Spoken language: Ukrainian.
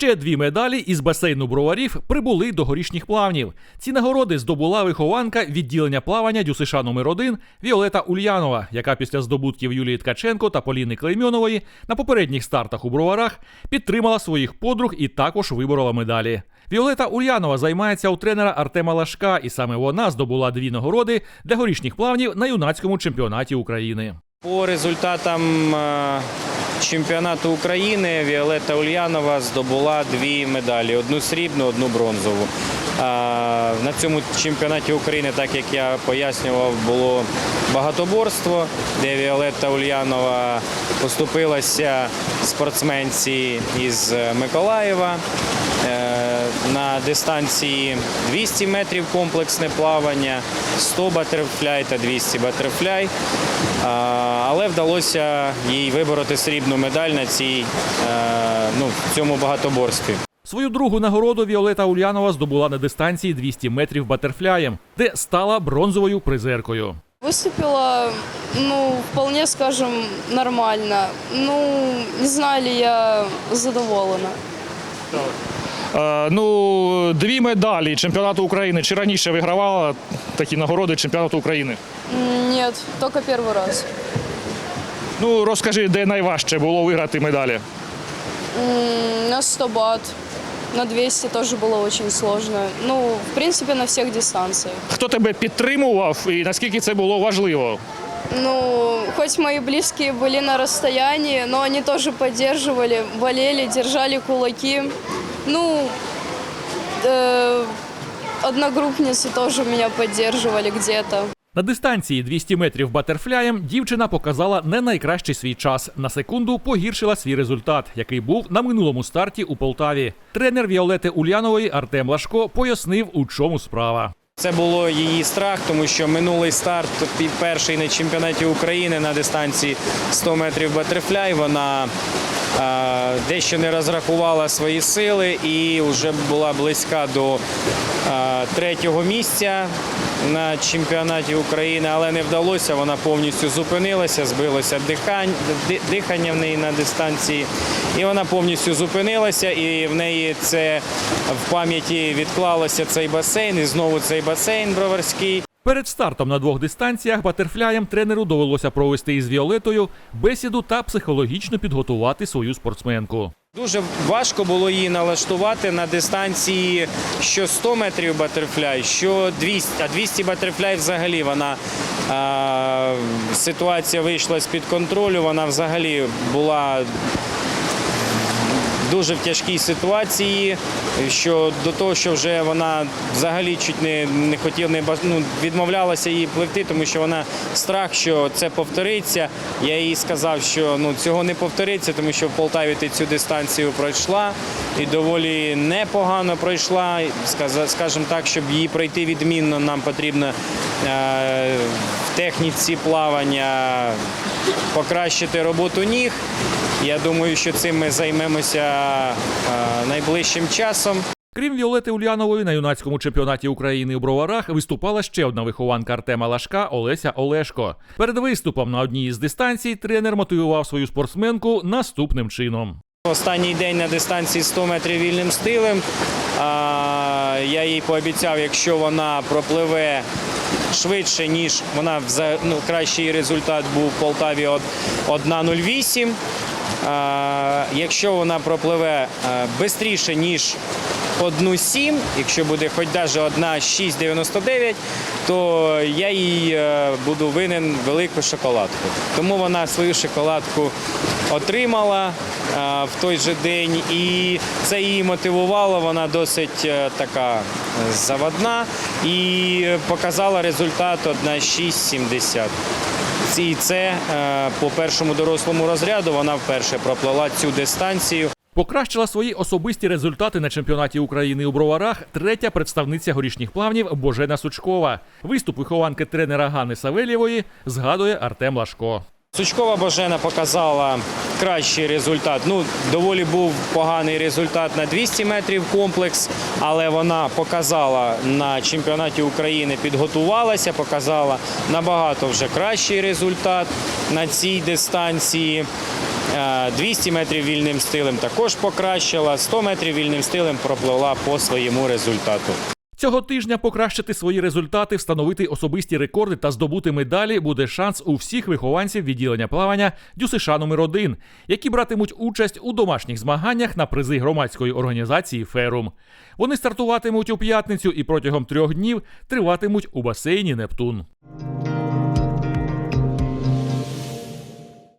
Ще дві медалі із басейну броварів прибули до горішніх плавнів. Ці нагороди здобула вихованка відділення плавання ДЮСШ номер 1 Віолета Ульянова, яка після здобутків Юлії Ткаченко та Поліни Клеймьонової на попередніх стартах у броварах підтримала своїх подруг і також виборола медалі. Віолета Ульянова займається у тренера Артема Лашка, і саме вона здобула дві нагороди для горішніх плавнів на юнацькому чемпіонаті України. По результатам е, чемпіонату України Віолетта Ульянова здобула дві медалі: одну срібну, одну бронзову. Е, На цьому чемпіонаті України, так як я пояснював, було багатоборство, де Віолетта Ульянова поступилася спортсменці із Миколаєва. На дистанції 200 метрів комплексне плавання, 100 батерфляй та 200 батерфляй. Але вдалося їй вибороти срібну медаль на цій, е, ну, в цьому багатоборстві. Свою другу нагороду Віолета Ульянова здобула на дистанції 200 метрів батерфляєм, де стала бронзовою призеркою. Выступила, ну, вполне, скажем, нормально. Ну, не знаю ли я задоволена. Е, ну, дві медалі чемпіонату України. Чи раніше вигравала такі нагороди чемпіонату України? М, Нет, только первый раз. Ну, розкажи, де найважче було виграти медалі. М, На 100 бат, на 200 тоже было очень сложно. Ну, в принципе, на всех дистанциях. Хто тебе підтримував і наскільки це було важливо? Ну, хоть мои близкие были на расстоянии, но они тоже поддерживали, болели, держали кулаки. Ну, э, одногруппницы тоже меня поддерживали где-то. На дистанції 200 метрів батерфляєм дівчина показала не найкращий свій час. На секунду погіршила свій результат, який був на минулому старті у Полтаві. Тренер Віолети Ульянової Артем Лашко пояснив, у чому справа. Це було її страх, тому що минулий старт під перший на чемпіонаті України на дистанції 100 метрів батерфляй. Вона дещо не розрахувала свої сили і вже була близька до третього місця на чемпіонаті України, але не вдалося. Вона повністю зупинилася, збилося дихання в неї на дистанції, і вона повністю зупинилася. І в неї це в пам'яті відклалося цей басейн, і знову цей басейн броварський. Перед стартом на двох дистанціях батерфляєм тренеру довелося провести із Віолетою бесіду та психологічно підготувати свою спортсменку. Дуже важко було її налаштувати на дистанції що 100 метрів батерфляй, що 200, а 200 батерфляй взагалі вона а, ситуація вийшла з-під контролю, вона взагалі була дуже в тяжкій ситуації, що до того, що вже вона взагалі чуть не, не хотіла, не ну, відмовлялася її пливти, тому що вона страх, що це повториться. Я їй сказав, що ну, цього не повториться, тому що в Полтаві ти цю дистанцію пройшла і доволі непогано пройшла. Скажімо так, щоб її пройти відмінно, нам потрібно е, техніці плавання покращити роботу ніг. Я думаю, що цим ми займемося е, найближчим часом. Крім Віолети Ульянової, на юнацькому чемпіонаті України у Броварах виступала ще одна вихованка Артема Лашка Олеся Олешко. Перед виступом на одній із дистанцій тренер мотивував свою спортсменку наступним чином. Останній день на дистанції 100 метрів вільним стилем. Я їй пообіцяв, якщо вона пропливе швидше, ніж вона ну, кращий результат був в Полтаві од- 1.08. А, Якщо вона пропливе швидше, ніж 1.7, якщо буде хоч навіть 1.699, то я їй е, буду винен велику шоколадку. Тому вона свою шоколадку отримала е, в той же день, і це її мотивувало. Вона досить е, така е, заводна і показала результат 1.670. І це е, по першому дорослому розряду вона вперше проплила цю дистанцію. Покращила свої особисті результати на чемпіонаті України у Броварах третя представниця горішніх плавнів Божена Сучкова. Виступ вихованки тренера Гани Савельєвої згадує Артем Лашко. Сучкова Божена показала кращий результат. Ну, доволі був поганий результат на 200 метрів комплекс, але вона показала на чемпіонаті України, підготувалася, показала набагато вже кращий результат на цій дистанції. Е, 200 метрів вільним стилем також покращила. 100 метрів вільним стилем пропливла по своєму результату. Цього тижня покращити свої результати, встановити особисті рекорди та здобути медалі буде шанс у всіх вихованців відділення плавання ДЮСШ номер 1 які братимуть участь у домашніх змаганнях на призи громадської організації Ферум. Вони стартуватимуть у п'ятницю і протягом трьох днів триватимуть у басейні Нептун.